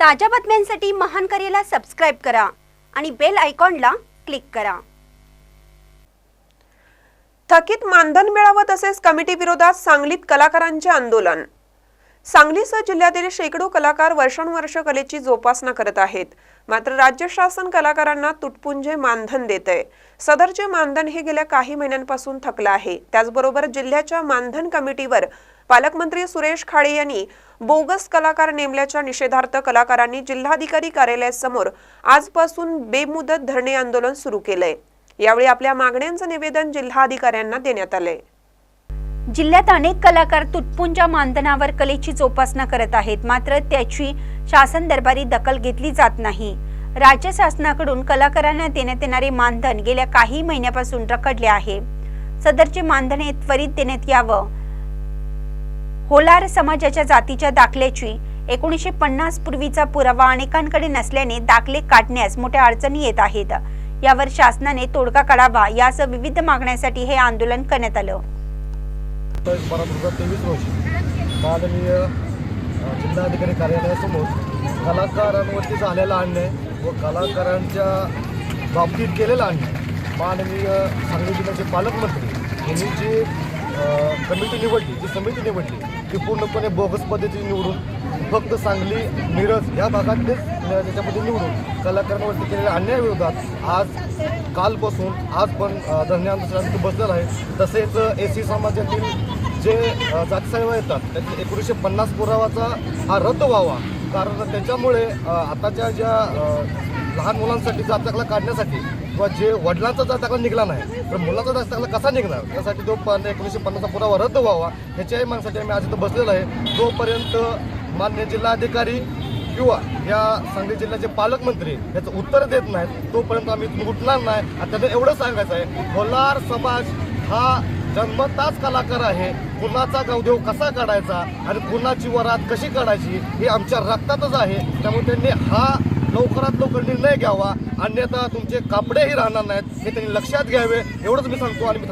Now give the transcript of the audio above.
ताज्या बातम्यांसाठी महान करेला सबस्क्राईब करा आणि बेल आयकॉनला क्लिक करा. थकीत मानधन मिळावं तसेच कमिटी विरोधात सांगलीत कलाकारांचे आंदोलन. सांगलीसह जिल्ह्यातील शेकडो कलाकार वर्षानुवर्ष कलेची जोपासना करत आहेत. मात्र राज्य शासन कलाकारांना तुटपुंजे मानधन देत आहे सदरचे मानधन हे गेल्या काही महिन्यांपासून थकलं आहे. त्याचबरोबर जिल्ह्याच्या मानधन कमिटीवर पालकमंत्री सुरेश खाडे यांनी बोगस कलाकार नेमल्याच्या निषेधार्थ कलाकारांनी जिल्हाधिकारी कार्यालयासमोर आजपासून बेमुदत धरणे आंदोलन सुरू केलंय. यावेळी आपल्या मागण्यांचं निवेदन जिल्हाधिकाऱ्यांना देण्यात आलंय. जिल्ह्यात अनेक कलाकार तुटपुंच्या मानधनावर कलेची जोपासना करत आहेत. मात्र त्याची शासन दरबारी दखल घेतली जात नाही. राज्य शासनाकडून कलाकारांना देण्यात येणारे मानधन गेल्या काही महिन्यापासून रखडले आहे. सदरचे मानधन हे त्वरित देण्यात यावं. होलार समाजाच्या जातीच्या दाखल्याची एकोणीसशे पन्नास पूर्वीचा पुरावा अनेकांकडे नसल्याने दाखले काढण्यास मोठ्या अडचणी येत आहेत. यावर शासनाने तोडगा काढावा यासह विविध मागण्यासाठी हे आंदोलन करण्यात आलं. बारा दोन हजार तेवीस रोजी माननीय जिल्हाधिकारी कार्यालयासमोर कलाकारांवरती झालेला अन्याय व कलाकारांच्या बाबतीत केलेला अन्याय माननीय सांगली जिल्ह्याचे पालकमंत्री यांनी जी कमिटी निवडली जी समिती निवडली ती पूर्णपणे बोगस पद्धती निवडून फक्त सांगली मिरज या भागातलेच त्याच्यामध्ये निवडून कलाकारांवरती केलेल्या अन्यायाविरोधात आज कालपासून आज पण अ, धरणे बसलेलं आहे. तसेच एस सी समाजातील जे जाती साहेब येतात त्याचे एकोणीसशे पन्नास पुरावाचा हा रद्द व्हावा. कारण त्याच्यामुळे आताच्या ज्या लहान मुलांसाठी जात दाखला काढण्यासाठी किंवा जे वडिलांचा जात दाखला निघाला नाही तर मुलांचा जात दाखला कसा निघणार? त्यासाठी तो पण एकोणीसशे पन्नासचा पुरावा रद्द व्हावा ह्याच्याही मागण्यासाठी आम्ही आज इथं बसलेलो आहे. तोपर्यंत मान्य जिल्हाधिकारी किंवा या सांगली जिल्ह्याचे पालकमंत्री याचं उत्तर देत नाहीत. तोपर्यंत आम्ही उठणार नाही. आणि त्यांना एवढं सांगायचं आहे कोलार समाज हा जन्मताच कलाकार आहे. कुणाचा गौदेव कसा काढायचा आणि कुणाची वरात कशी काढायची हे आमच्या रक्तातच आहे. त्यामुळे त्यांनी हा लवकरात लवकर निर्णय घ्यावा. अन्यथा तुमचे कापडेही राहणार नाहीत. हे त्यांनी लक्षात घ्यावे. एवढंच मी सांगतो आणि मी